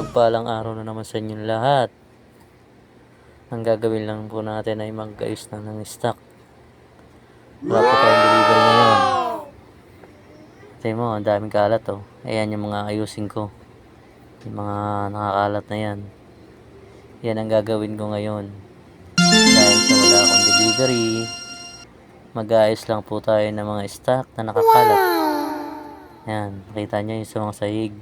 mapagpalang araw na naman sa inyong lahat. Ang gagawin lang po natin ay mag-ayos na ng stock. Wala po tayong deliver ngayon. Tingnan mo, ang daming kalat oh. Ayan yung mga ayusin ko. Yung mga nakakalat na yan. Yan ang gagawin ko ngayon. Dahil sa wala akong delivery, mag-aayos lang po tayo ng mga stock na nakakalat. Yan, nakita nyo yung sa mga sahig.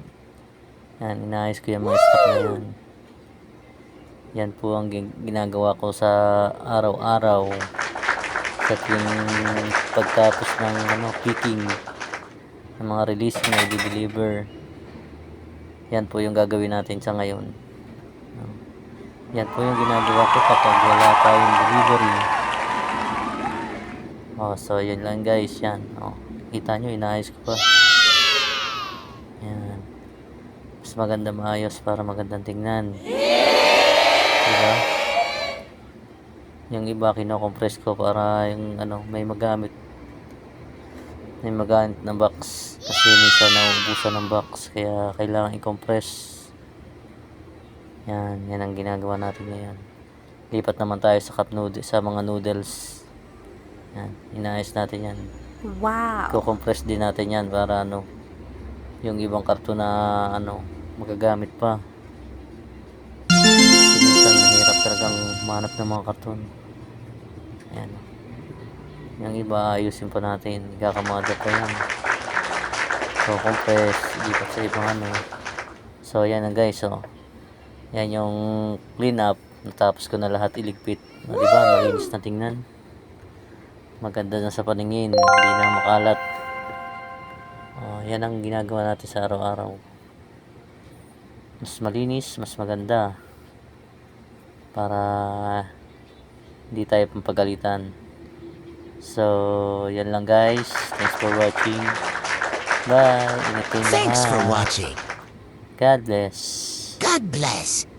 Yan, inaayos ko yung mga stock na yan. Yan po ang gin- ginagawa ko sa araw-araw sa tuwing pagtapos ng ano, picking ng mga release na i-deliver. Yan po yung gagawin natin sa ngayon. Yan po yung ginagawa ko kapag wala tayong delivery. Oh, so yun lang guys, yan. Oh, kita nyo, inaayos ko pa. Yan. Maganda maayos para magandang tingnan. Diba? Yung iba kino-compress ko para yung ano, may magamit. May magamit ng box. Kasi minsan nauubusan ng box. Kaya kailangan i-compress. Yan, yan ang ginagawa natin ngayon. Lipat naman tayo sa cup noodle, sa mga noodles. Yan, inaayos natin yan. Wow. Ko-compress din natin yan para ano, yung ibang karton na ano, magagamit pa. Minsan mahirap talagang manap ng mga karton. Ayan. Yung iba ayusin pa natin, kakamada pa yan. So, compress, lipat sa ibang ano. So, yan na guys, oh. Yan yung clean up. Natapos ko na lahat iligpit. O, di ba? Malinis na tingnan. Maganda na sa paningin. Hindi na makalat. Oh, yan ang ginagawa natin sa araw-araw. Mas malinis, mas maganda. Para hindi tayo pampagalitan. So, yan lang guys. Thanks for watching. Bye. Ingat Thanks for watching. God bless. God bless.